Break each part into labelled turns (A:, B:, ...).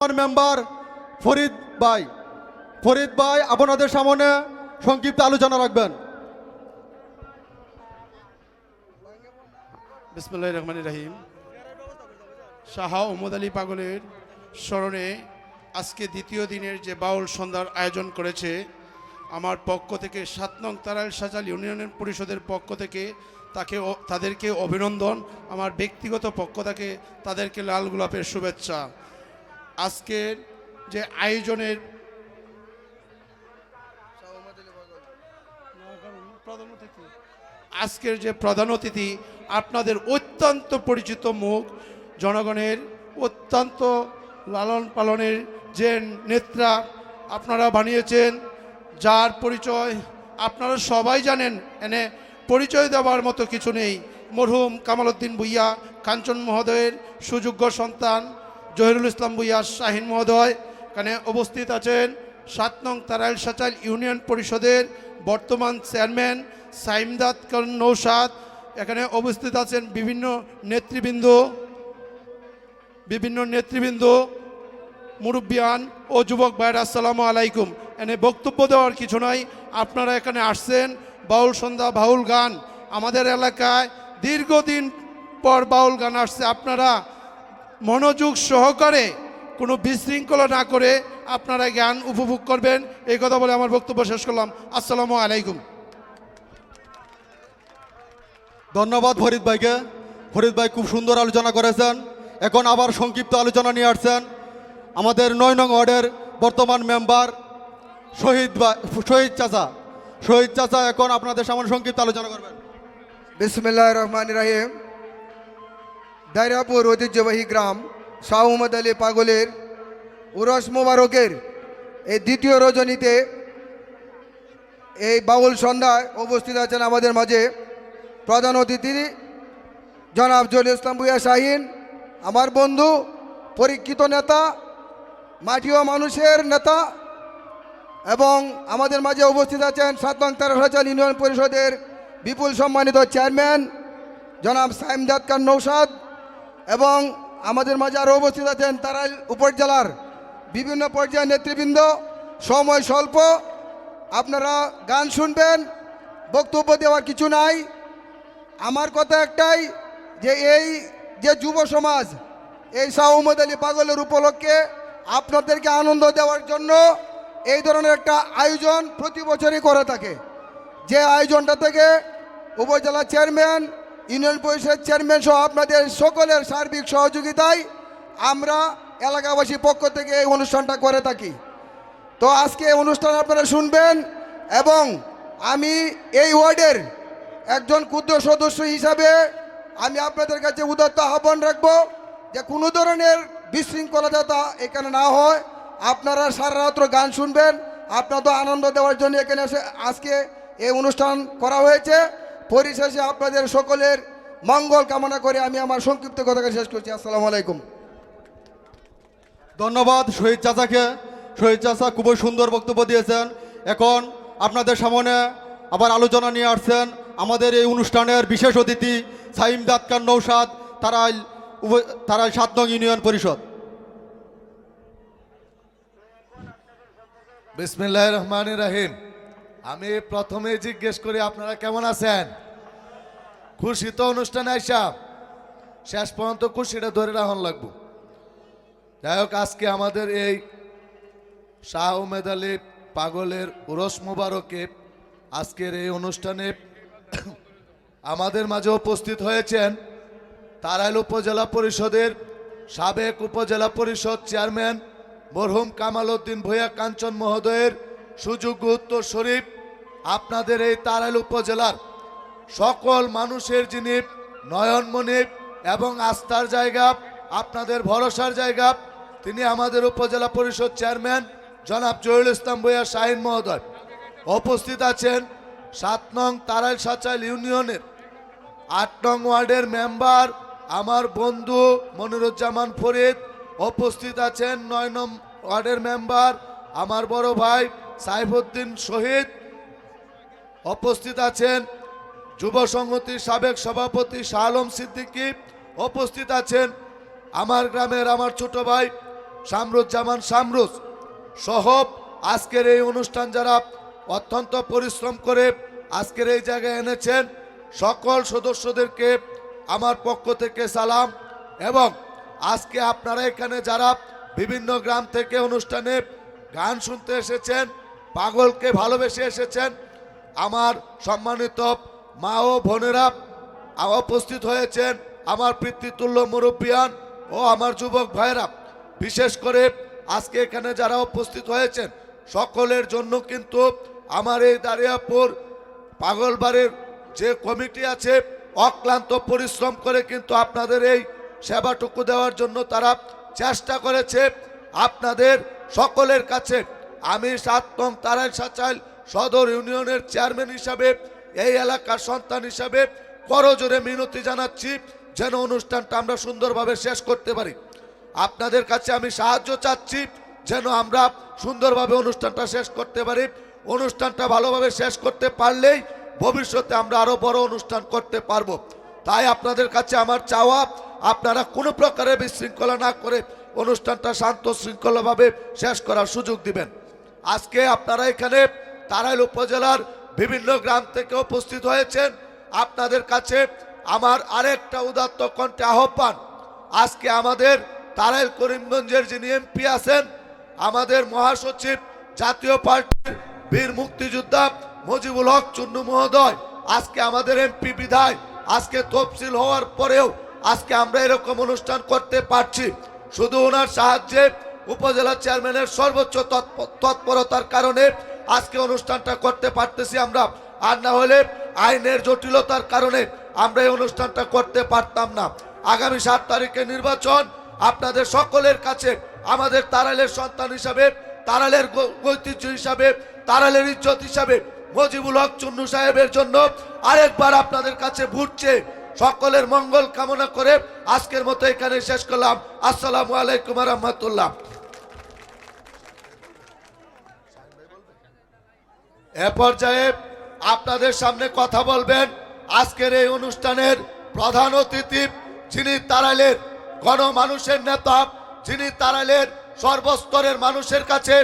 A: Member Farid ভাই ফরিদ ভাই আপনাদের সামনে সংক্ষিপ্ত আলোচনা রাখবেন।
B: বিসমুল্লাহ রহমান রাহিম। শাহ ওমদ আলী পাগলের স্মরণে আজকে দ্বিতীয় দিনের যে বাউল সন্ধ্যার আয়োজন করেছে, আমার পক্ষ থেকে সাত নং তারাইল সাজাল ইউনিয়ন পরিষদের পক্ষ থেকে তাকে তাদেরকে অভিনন্দন। আমার ব্যক্তিগত পক্ষ থেকে তাদেরকে লাল গোলাপের শুভেচ্ছা। আজকের যে আয়োজনের আজকের যে প্রধান অতিথি, আপনাদের অত্যন্ত পরিচিত মুখ, জনগণের অত্যন্ত লালন পালনের যে নেত্রা আপনারা বানিয়েছেন, যার পরিচয় আপনারা সবাই জানেন, এনে পরিচয় দেওয়ার মতো কিছু নেই। মরহুম কামালউদ্দিন ভুইয়া, কাঞ্চন মহোদয়ের সুযোগ্য সন্তান জহিরুল ইসলাম ভুইয়া শাহিন মহোদয়, এখানে উপস্থিত আছেন সাত নং তারাইল সাচাইল ইউনিয়ন পরিষদের বর্তমান চেয়ারম্যান সাইমদাদ নৌসাদ এখানে উপস্থিত আছেন বিভিন্ন নেতৃবৃন্দ বিভিন্ন নেতৃবৃন্দ, মুরব্বিয়ান ও যুবক ভাইয়ের, আসসালামু আলাইকুম। এনে বক্তব্য দেওয়ার কিছু নাই, আপনারা এখানে আসছেন, বাউল সন্ধ্যা, বাউল গান। আমাদের এলাকায় দীর্ঘদিন পর বাউল গান আসছে, আপনারা মনোযোগ সহকারে কোনো বিশৃঙ্খলা না করে আপনারা জ্ঞান উপভোগ করবেন। এই কথা বলে আমার বক্তব্য শেষ করলাম। আসসালামু আলাইকুম।
A: ধন্যবাদ ফরিদ ভাইকে। ফরিদ ভাই খুব সুন্দর আলোচনা করেছেন। এখন আবার সংক্ষিপ্ত আলোচনা নিয়ে আসছেন। আমাদের নয় নং ওয়ার্ডের বর্তমান মেম্বার শহীদ ভাই শহীদ চাচা। শহীদ চাচা এখন আপনাদের সামনে সংক্ষিপ্ত আলোচনা করবেন।
C: বিসমিল্লাহ রহমান রাহিম। দাইরাপুর ঐতিহ্যবাহী গ্রাম শাহমদ আলী পাগলের উরস মোবারকের এই দ্বিতীয় রজনীতে এই বাউল সন্ধ্যায় উপস্থিত আছেন আমাদের মাঝে প্রধান অতিথি জনাব জলিল ইসলাম ভুইয়া শাহিন, আমার বন্ধু, পরীক্ষিত নেতা মাটিও মানুষের নেতা এবং আমাদের মাঝে উপস্থিত আছেন সাত নং তারাসাচাল ইউনিয়ন পরিষদের বিপুল সম্মানিত চেয়ারম্যান জনাব সাইমদাদ খান নৌসাদ এবং আমাদের মাঝে আরও উপস্থিত আছেন তারাইল উপজেলার বিভিন্ন পর্যায়ের নেতৃবৃন্দ। সময় স্বল্প। আপনারা গান শুনবেন, বক্তব্য দেওয়ার কিছু নাই। আমার কথা একটাই যে এই যে যুব সমাজ, এই শাহ উমদ আলী পাগলের উপলক্ষে আপনাদেরকে আনন্দ দেওয়ার জন্য এই ধরনের একটা আয়োজন প্রতি বছরই করে থাকে। যে আয়োজনটা থেকে উপজেলা চেয়ারম্যান ইউনিয়ন পরিষদ চেয়ারম্যান সহ আপনাদের সকলের সার্বিক সহযোগিতায় আমরা এলাকাবাসী পক্ষ থেকে এই অনুষ্ঠানটা করে থাকি। তো আজকে অনুষ্ঠান আপনারা শুনবেন এবং আমি এই ওয়ার্ডের একজন ক্ষুদ্র সদস্য হিসাবে আমি আপনাদের কাছে উদাত্ত আহ্বান রাখব যে কোনো ধরনের বিশৃঙ্খলা এখানে না হয়। আপনারা সারা রাত্র গান শুনবেন, আপনাদের আনন্দ দেওয়ার জন্য এখানে এসে আজকে এই অনুষ্ঠান করা হয়েছে। পরিশেষে আপনাদের সকলের মঙ্গল কামনা করে আমি আমার সংক্ষিপ্ত কথাকে শেষ করছি। আসসালামু আলাইকুম।
A: ধন্যবাদ শহীদ চাচাকে। শহীদ চাচা খুবই সুন্দর বক্তব্য দিয়েছেন। এখন আপনাদের সামনে আবার আলোচনা নিয়ে আসছেন আমাদের এই অনুষ্ঠানের বিশেষ অতিথি সাইম দাতকান নৌসাদ তারাইল উপ- তারাইল সাত নং ইউনিয়ন পরিষদ।
D: বিসমিল্লাহ রহমান রাহিম। আমি প্রথমে জিজ্ঞেস করি, আপনারা কেমন আছেন? খুশি তো অনুষ্ঠানে আইসা। শেষ পর্যন্ত খুশিটা ধরে রাখুন লাগবো। যাই হোক, আজকে আমাদের এই শাহ উমেদ আলী পাগলের উরস মোবারকে আজকের এই অনুষ্ঠানে আমাদের মাঝে উপস্থিত হয়েছেন তারাইল উপজেলা পরিষদের সাবেক উপজেলা পরিষদ চেয়ারম্যান মরহুম কামাল উদ্দিন ভূয়া কাঞ্চন মহোদয়ের সুযোগ্য উত্তর শরীফ আপনাদের এই তারাইল উপজেলার সকল মানুষের যিনি নয়নমণি এবং আস্থার জায়গা, আপনাদের ভরসার জায়গা, তিনি আমাদের উপজেলা পরিষদ চেয়ারম্যান জনাব জহিরুল ইসলাম ভূয়া শাহিন মহোদয় উপস্থিত আছেন সাত নং তারাইল সাচাইল ইউনিয়নের আট নং ওয়ার্ডের মেম্বার আমার বন্ধু মনিরুজ্জামান ফরিদ উপস্থিত আছেন নয় নং ওয়ার্ডের মেম্বার আমার বড় ভাই সাইফুদ্দিন শহীদ উপস্থিত আছেন যুব সংহতির সাবেক সভাপতি শাহ আলম সিদ্দিকী, উপস্থিত আছেন আমার গ্রামের আমার ছোট ভাই শামরুজ্জামান শামরুজ সহ আজকের এই অনুষ্ঠান যারা অত্যন্ত পরিশ্রম করে আজকের এই জায়গায় এনেছেন, সকল সদস্যদেরকে আমার পক্ষ থেকে সালাম এবং আজকে আপনারা এখানে যারা বিভিন্ন গ্রাম থেকে অনুষ্ঠানে গান শুনতে এসেছেন, পাগলকে ভালোবেসে এসেছেন আমার সম্মানিত মা ও বোনেরা উপস্থিত হয়েছেন আমার পিতৃতুল্য মুরব্বিয়ান ও আমার যুবক ভাইরা বিশেষ করে আজকে এখানে যারা উপস্থিত হয়েছেন, সকলের জন্য কিন্তু আমার এই দাঁড়িয়াপুর পাগলবাড়ির যে কমিটি আছে, অক্লান্ত পরিশ্রম করে কিন্তু আপনাদের এই সেবাটুকু দেওয়ার জন্য তারা চেষ্টা করেছে। আপনাদের সকলের কাছে আমি সাত তারাই সাচাইল সদর ইউনিয়নের চেয়ারম্যান হিসাবে, এই এলাকার সন্তান হিসাবে করজোরে মিনতি জানাচ্ছি যেন অনুষ্ঠানটা আমরা সুন্দরভাবে শেষ করতে পারি। আপনাদের কাছে আমি সাহায্য চাচ্ছি যেন আমরা সুন্দরভাবে অনুষ্ঠানটা শেষ করতে পারি। অনুষ্ঠানটা ভালোভাবে শেষ করতে পারলেই ভবিষ্যতে আমরা আরও বড় অনুষ্ঠান করতে পারব। তাই আপনাদের কাছে আমার চাওয়া, আপনারা কোনো প্রকারের বিশৃঙ্খলা না করে অনুষ্ঠানটা শান্ত, শৃঙ্খলাভাবে শেষ করার সুযোগ দিবেন। আজকে আপনারা এখানে তারাইল উপজেলার বিভিন্ন গ্রাম থেকে উপস্থিত হয়েছেন। আপনাদের কাছে আমার আরেকটা উদাত্ত কণ্ঠে আহ্বান। আজকে আমাদের তারাইল করিমগঞ্জের যিনি এমপি আছেন, আমাদের মহাসচিব জাতীয় পার্টির বীর মুক্তিযোদ্ধা মুজিবুল হক চুন্নু মহোদয়, আজকে আমাদের এমপি বিধায়, আজকে তফসিল হওয়ার পরেও আজকে আমরা এরকম অনুষ্ঠান করতে পারছি। শুধু ওনার সাহায্যে উপজেলা চেয়ারম্যানের সর্বোচ্চ তৎপরতার কারণে আজকে অনুষ্ঠানটা করতে পারতেছি আমরা। আর না হলে আইনের জটিলতার কারণে আমরা এই অনুষ্ঠানটা করতে পারতাম না। আগামী সাত তারিখে নির্বাচন আপনাদের সকলের কাছে, আমাদের তারালের সন্তান হিসাবে, তারালের ঐতিহ্য হিসাবে, তারালের ইজ্জত হিসাবে, মজিবুল হক চুন্নু সাহেবের জন্য আরেকবার আপনাদের কাছে ভুটছে সকলের মঙ্গল কামনা করে আজকের মতো এখানে শেষ করলাম। আসসালামু আলাইকুম রহমতুল্লাহ। এ পর্যায়ে আপনাদের সামনে কথা বলবেন আজকের এই অনুষ্ঠানের প্রধান অতিথি যিনি তারাইলের গণমানুষের নেতা, যিনি তারাইলের সর্বস্তরের মানুষের কাছে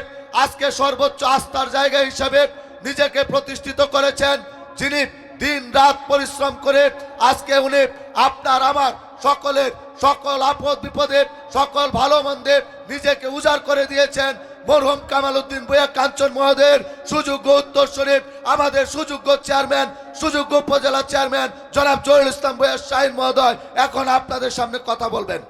D: আজকে সর্বোচ্চ আস্থার জায়গা হিসাবে নিজেকে প্রতিষ্ঠিত করেছেন, যিনি দিন রাত পরিশ্রম করে আজকে উনি আপনার, আমার সকলের সকল আপদ বিপদে সকল ভালো মন্দে নিজেকে উজাড় করে দিয়েছেন। মরহুম কামাল উদ্দিন বইয়া কাঞ্চন মহোদয়ের সুযোগ্য উত্তরস্বরী আমাদের সুযোগ্য চেয়ারম্যান, সুযোগ্য উপজেলা চেয়ারম্যান জনাব জহির ইসলাম বইয়া শাহিন মহোদয়। এখন আপনাদের সামনে কথা বলবেন।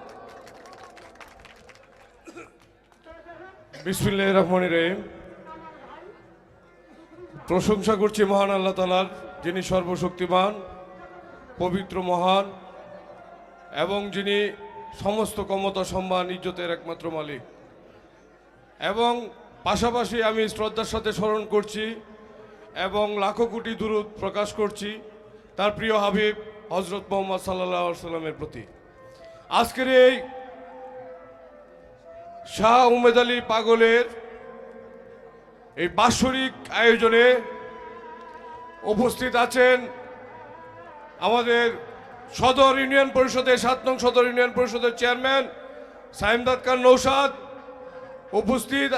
E: প্রশংসা করছি মহান আল্লাহ তালার যিনি সর্বশক্তিমান, পবিত্র মহান, এবং যিনি সমস্ত ক্ষমতা, সম্মান, ইজ্জতের একমাত্র মালিক। এবং পাশাপাশি আমি শ্রদ্ধার সাথে স্মরণ করছি এবং লাখো কোটি দূরত প্রকাশ করছি তার প্রিয় হাবিব হজরত মোহাম্মদ সাল্লাহ সাল্লামের প্রতি। আজকের এই শাহ উমেদ আলী পাগলের এই বাৎসরিক আয়োজনে উপস্থিত আছেন আমাদের সদর ইউনিয়ন পরিষদের, সাত নং সদর ইউনিয়ন পরিষদের চেয়ারম্যান সাইমদাদ খান নৌসাদ উপস্থিত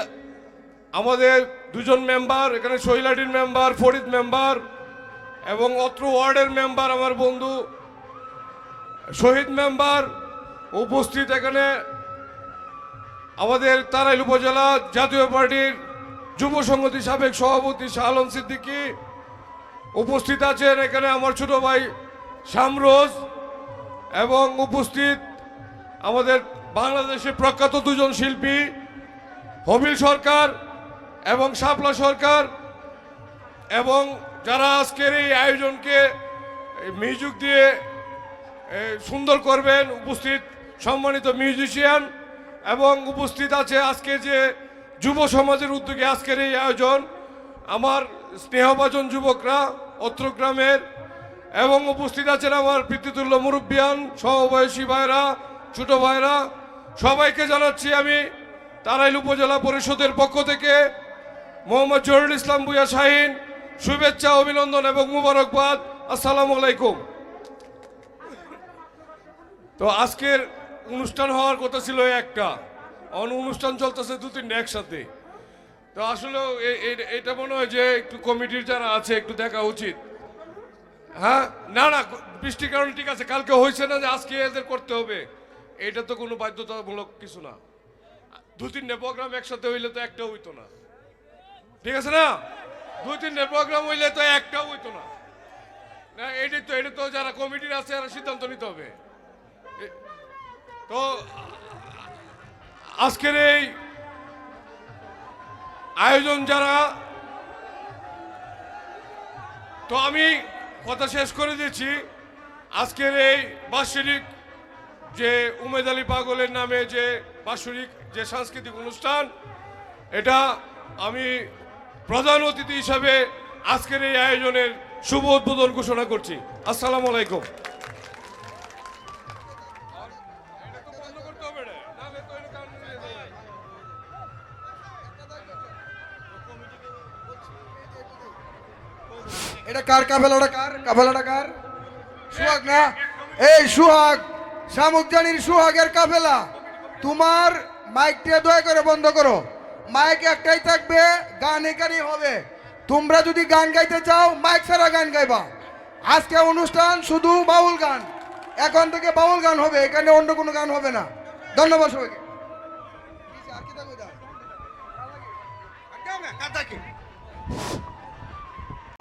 E: আমাদের দুজন মেম্বার, এখানে শৈলাডির মেম্বার, ফরিদ মেম্বার এবং অত্র ওয়ার্ডের মেম্বার আমার বন্ধু শহীদ মেম্বার উপস্থিত এখানে আমাদের তারাইল উপজেলা জাতীয় পার্টির যুব সংগতি সাবেক সভাপতি শাহ আলম সিদ্দিকী উপস্থিত আছেন এখানে আমার ছোট ভাই শামরোজ এবং উপস্থিত আমাদের বাংলাদেশের প্রখ্যাত দুজন শিল্পী সরকার এবং শাপলা সরকার এবং যারা আজকের এই আয়োজনকে মিউজিক দিয়ে সুন্দর করবেন উপস্থিত সম্মানিত মিউজিশিয়ান এবং উপস্থিত আছে আজকে যে যুব সমাজের উদ্যোগে আজকের এই আয়োজন। আমার স্নেহভাজন যুবকরা, অত্র গ্রামের এবং উপস্থিত আছেন আমার পিতৃতুল্য মুরব্বিয়ান সমবয়সী ভাইরা, ছোট ভাইরা। সবাইকে জানাচ্ছি আমি তারাইল উপজেলা পরিষদের পক্ষ থেকে মোহাম্মদ জহুরুল ইসলাম বুয়া শাহিন, শুভেচ্ছা, অভিনন্দন এবং মুবারকবাদ। আসসালামু আলাইকুম। তো আজকের অনুষ্ঠান হওয়ার কথা ছিল একটা। অন অনুষ্ঠান চলতেছে দু তিনটা একসাথে। তো আসলে এটা মনে হয় যে একটু কমিটির যারা আছে, একটু দেখা উচিত। হ্যাঁ? না না, বৃষ্টির কারণে ঠিক আছে, কালকে হয়েছে না যে আজকে এদের করতে হবে। এটা তো কোনো বাধ্যতামূলক কিছু না। দু তিনটে প্রোগ্রাম একসাথে হইলে তো একটা হইতো না। ঠিক আছে না? দু তিনটে প্রোগ্রাম হইলে তো একটাও হইতো না। না, এটাই তো এটা তো যারা কমিটির আছে, এরা সিদ্ধান্ত নিতে হবে। তো আজকের এই আয়োজন যারা, তো আমি কথা শেষ করে দিচ্ছি। আজকের এই বাৎসরিক যে উমেদ আলী পাগলের নামে যে বাৎসরিক যে সাংস্কৃতিক অনুষ্ঠান, এটা আমি প্রধান অতিথি হিসাবে আজকের এই আয়োজনের শুভ উদ্বোধন ঘোষণা করছি। আসসালামু আলাইকুম।
C: এটা কার কাফেলাটা কার? কাফেলাটা কার? সুহাগ না? এই সুহাগ, শামুকজানির সুহাগের কাফেলা। তোমার মাইকটা দয়া করে বন্ধ করো। মাইক একটাই থাকবে গান এখানেই হবে। তোমরা যদি গান গাইতে চাও, মাইক ছাড়া গান গাইবা। আজকে অনুষ্ঠান শুধু বাউল গান। এখন থেকে বাউল গান হবে, এখানে অন্য কোনো গান হবে না। ধন্যবাদ সবাইকে।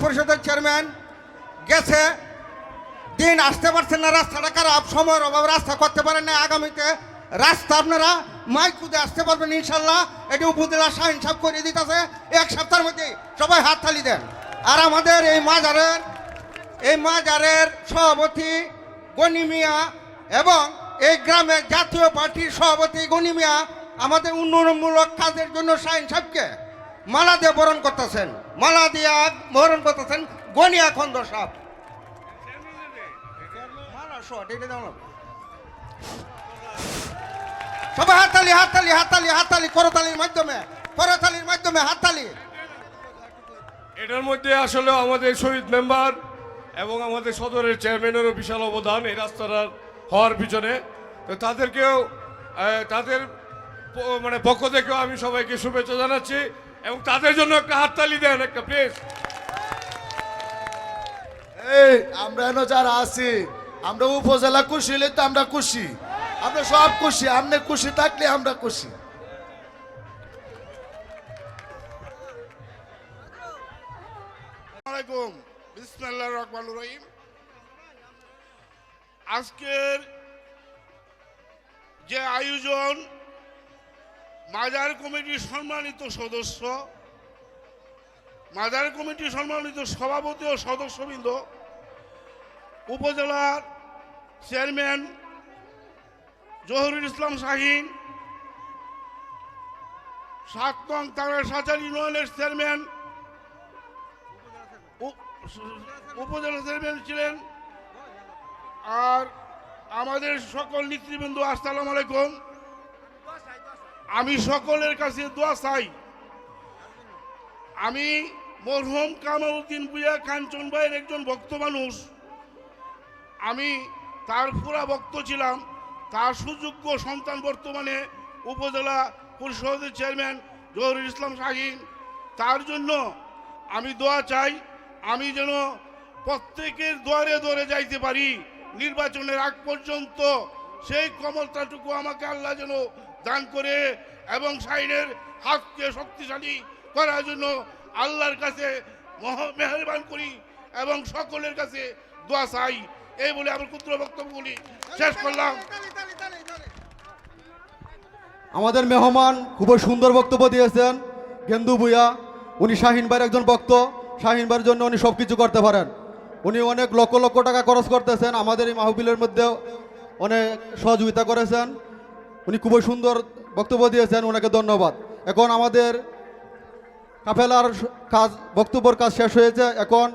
F: পরিষদের চেয়ারম্যান, গেছে। দিন আসতে পারছেন না, রাস্তাটা খারাপ। সময়ের অভাবে রাস্তা করতে পারেন না আগামীতে রাস্তা আপনারা মাইকুদে আসতে পারবেন ইনশাল্লাহ। এটি উপজেলা শাহিন সাহেব করে দিতেছে। এক সপ্তাহের মধ্যে সবাই হাত থালি দেন। আর আমাদের এই মাজারের এই মাজারের সভাপতি গনি মিয়া এবং এই গ্রামের জাতীয় পার্টির সভাপতি গনি মিয়া আমাদের উন্নয়নমূলক কাজের জন্য শাহিন সাহেবকে মালা দিয়ে বরণ করতেছেন। মালা দিয়ে বরণ করতেছেন গনিয়া খন্দ সাহেব। মালা এটা। সবাই হাততালি হাততালি হাততালি হাততালি করতালির মাধ্যমে করতালির মাধ্যমে হাততালি।
E: এটার মধ্যে আসলে আমাদের শহীদ মেম্বার এবং আমাদের সদরের চেয়ারম্যানেরও বিশাল অবদান এই রাস্তাটার হওয়ার পিছনে। তো তাদেরকেও তাদের মানে পক্ষ থেকেও আমি সবাইকে শুভেচ্ছা জানাচ্ছি এবং তাদের জন্য একটা হাততালি দেন একটা প্লিজ
D: এই আমরা যারা আছি আমরা উপজেলা খুশি হলে তো আমরা খুশি আমরা সব খুশি, আপনি খুশি থাকলে আমরা খুশি।
G: আলাইকুম রহিম। আজকের যে আয়োজন, মাজার কমিটির সম্মানিত সদস্য, মাজার কমিটির সম্মানিত সভাপতি ও সদস্যবৃন্দ, উপজেলার চেয়ারম্যান জহরুল ইসলাম শাহিন, সাত নং তারা সাচার ইউনিয়নের চেয়ারম্যান উপজেলা চেয়ারম্যান ছিলেন। আর আমাদের সকল নেতৃবৃন্দ, আসসালাম আলাইকুম। আমি সকলের কাছে দোয়া চাই। আমি মরহুম কামালউদ্দিন বুয়া কাঞ্চন ভাইয়ের একজন ভক্ত মানুষ। আমি তার পুরা ভক্ত ছিলাম। তার সুযোগ্য সন্তান বর্তমানে উপজেলা পরিষদের চেয়ারম্যান জহরুল ইসলাম শাহিন। তার জন্য আমি দোয়া চাই, আমি যেন প্রত্যেকের দোয়ারে দোয়ারে যাইতে পারি, নির্বাচনের আগ পর্যন্ত সেই ক্ষমতাটুকু আমাকে আল্লাহ যেন দান করে এবং সাইনের হাতকে শক্তিশালী করার জন্য আল্লাহর কাছে মহ- মেহরবান করি এবং সকলের কাছে দোয়া চাই। এই বলে আমার ক্ষুদ্র বক্তব্যগুলি শেষ করলাম।
A: আমাদের মেহমান খুবই সুন্দর বক্তব্য দিয়েছেন, গেন্দু ভুইয়া উনি শাহিন ভাইয়ের একজন ভক্ত, শাহিন ভাইয়ের জন্য উনি সব কিছু করতে পারেন। উনি অনেক লক্ষ লক্ষ টাকা খরচ করতেছেন, আমাদের এই মাহবিলের মধ্যে অনেক সহযোগিতা করেছেন। উনি খুবই সুন্দর বক্তব্য দিয়েছেন, ওনাকে ধন্যবাদ। এখন আমাদের কাফেলার কাজ, বক্তব্যর কাজ শেষ হয়েছে। এখন